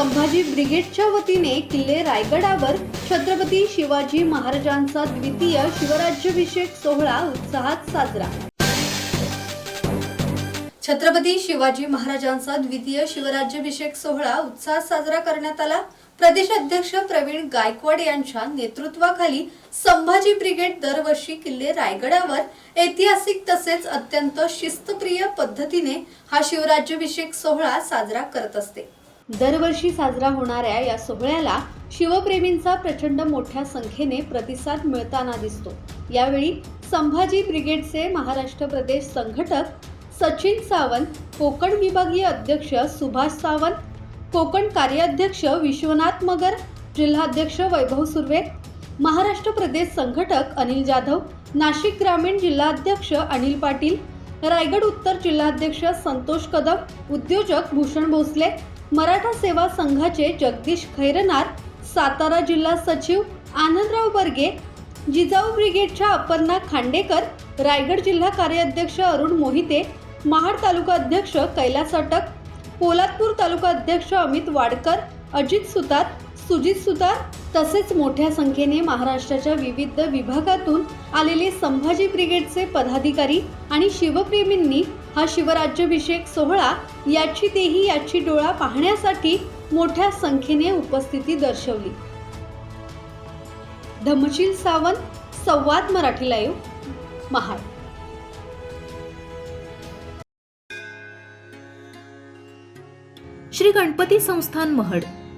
संभाजी ब्रिगेडच्या वतीने किल्ले रायगडावर छत्रपती शिवाजी महाराजांचा द्वितीय शिवराज्याभिषेक सोहळा उत्साहात साजरा. छत्रपती शिवाजी महाराजांचा द्वितीय शिवराज्याभिषेक सोहळा उत्साहात साजरा करण्यात आला. प्रदेश अध्यक्ष प्रवीण गायकवाड यांच्या नेतृत्वाखाली संभाजी ब्रिगेड दरवर्षी किल्ले रायगडावर ऐतिहासिक तसेच अत्यंत शिस्तप्रिय पद्धतीने हा शिवराज्याभिषेक सोहळा साजरा करत असते. दरवर्षी साजरा होणाऱ्या या सोहळ्याला शिवप्रेमींचा प्रचंड मोठ्या संख्येने प्रतिसाद मिळताना दिसतो. यावेळी संभाजी ब्रिगेडचे महाराष्ट्र प्रदेश संघटक सचिन सावंत कोकण विभागीय अध्यक्ष सुभाष सावंत कोकण कार्याध्यक्ष विश्वनाथ मगर जिल्हाध्यक्ष वैभव सुर्वे महाराष्ट्र प्रदेश संघटक अनिल जाधव नाशिक ग्रामीण जिल्हाध्यक्ष अनिल पाटील रायगड उत्तर जिल्हाध्यक्ष संतोष कदम उद्योजक भूषण भोसले मराठा सेवा संघाचे जगदीश खैरनार सातारा जिल्हा सचिव आनंदराव बर्गे जिजाऊ ब्रिगेडच्या अपर्णा खांडेकर रायगड जिल्हा कार्याध्यक्ष अरुण मोहिते महाड तालुका अध्यक्ष कैलास अटक पोलादपूर तालुका अध्यक्ष अमित वाडकर अजित सुतार सुजित सुतार तसेच मोठ्या संख्येने महाराष्ट्राच्या विविध विभागातून आलेले संभाजी ब्रिगेडचे पदाधिकारी आणि शिवप्रेमींनी हा शिवराज्याभिषेक सोहळा याची देही याची डोळा पाहण्यासाठी मोठ्या संख्येने उपस्थिती दर्शवली. धमशील सावंत संवाद मराठी लाईव्ह महाड. श्री गणपती संस्थान महड.